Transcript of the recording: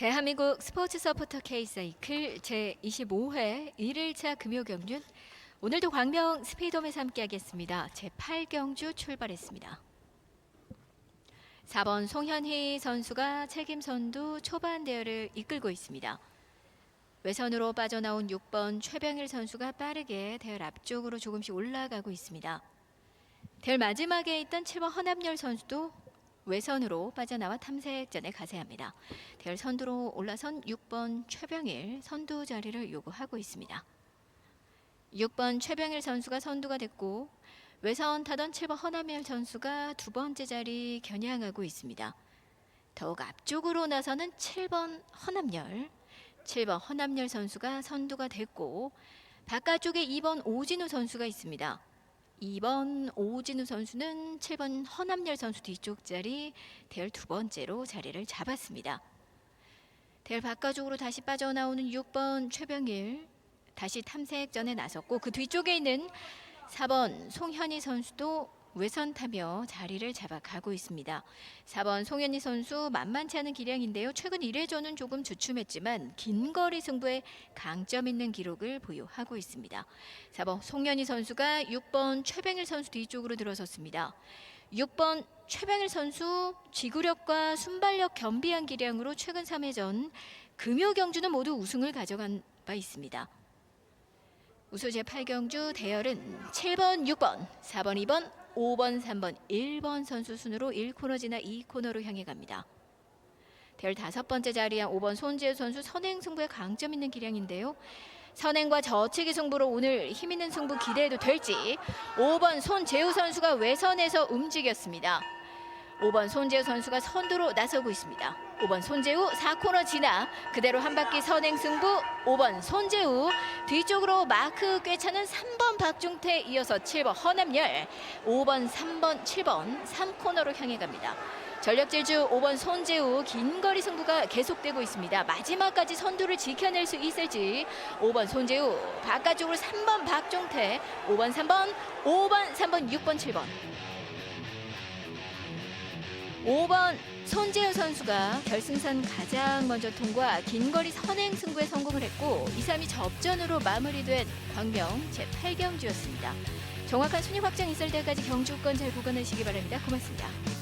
대한민국 스포츠 서포터 K사이클 제25회 1일차 금요경륜 오늘도 광명 스피드홈에서 함께하겠습니다. 제8경주 출발했습니다. 4번 송현희 선수가 책임 선두 초반 대열을 이끌고 있습니다. 외선으로 빠져나온 6번 최병일 선수가 빠르게 대열 앞쪽으로 조금씩 올라가고 있습니다. 대열 마지막에 있던 7번 허남열 선수도 외선으로 빠져나와 탐색전에 가세합니다. 대열 선두로 올라선 6번 최병일 선두 자리를 요구하고 있습니다. 6번 최병일 선수가 선두가 됐고 외선 타던 7번 허남열 선수가 두 번째 자리 겨냥하고 있습니다. 더욱 앞쪽으로 나서는 7번 허남열, 7번 허남열 선수가 선두가 됐고 바깥쪽에 2번 오진우 선수가 있습니다. 2번 오진우 선수는 7번 허남열 선수 뒤쪽 자리 대열 두 번째로 자리를 잡았습니다. 대열 바깥쪽으로 다시 빠져나오는 6번 최병일 다시 탐색 전에 나섰고 그 뒤쪽에 있는 4번 송현희 선수도 외선 타며 자리를 잡아가고 있습니다. 4번 송현희 선수 만만치 않은 기량인데요. 최근 1회전은 조금 주춤했지만 긴 거리 승부에 강점 있는 기록을 보유하고 있습니다. 4번 송현희 선수가 6번 최병일 선수 뒤쪽으로 들어섰습니다. 6번 최병일 선수 지구력과 순발력 겸비한 기량으로 최근 3회전 금요 경주는 모두 우승을 가져간 바 있습니다. 우수 제8경주 대열은 7번, 6번, 4번, 2번, 5번, 3번, 1번 선수 순으로 1코너 지나 2코너로 향해 갑니다. 대열 다섯 번째 자리한 5번 손재우 선수 선행 승부에 강점 있는 기량인데요. 선행과 저치기 승부로 오늘 힘 있는 승부 기대해도 될지 5번 손재우 선수가 외선에서 움직였습니다. 5번 손재우 선수가 선두로 나서고 있습니다. 5번 손재우 4코너 지나 그대로 한 바퀴 선행 승부 5번 손재우 뒤쪽으로 마크 꿰차는 3번 박중태 이어서 7번 허남열 5번 3번 7번 3코너로 향해 갑니다. 전력 질주 5번 손재우 긴 거리 승부가 계속되고 있습니다. 마지막까지 선두를 지켜낼 수 있을지 5번 손재우 바깥쪽으로 3번 박종태 5번 3번 5번 3번 6번 7번 5번 손재우 선수가 결승선 가장 먼저 통과 긴 거리 선행 승부에 성공을 했고 2, 3위 접전으로 마무리된 광명 제8경주였습니다. 정확한 순위 확정 있을 때까지 경주권 잘 구간하시기 바랍니다. 고맙습니다.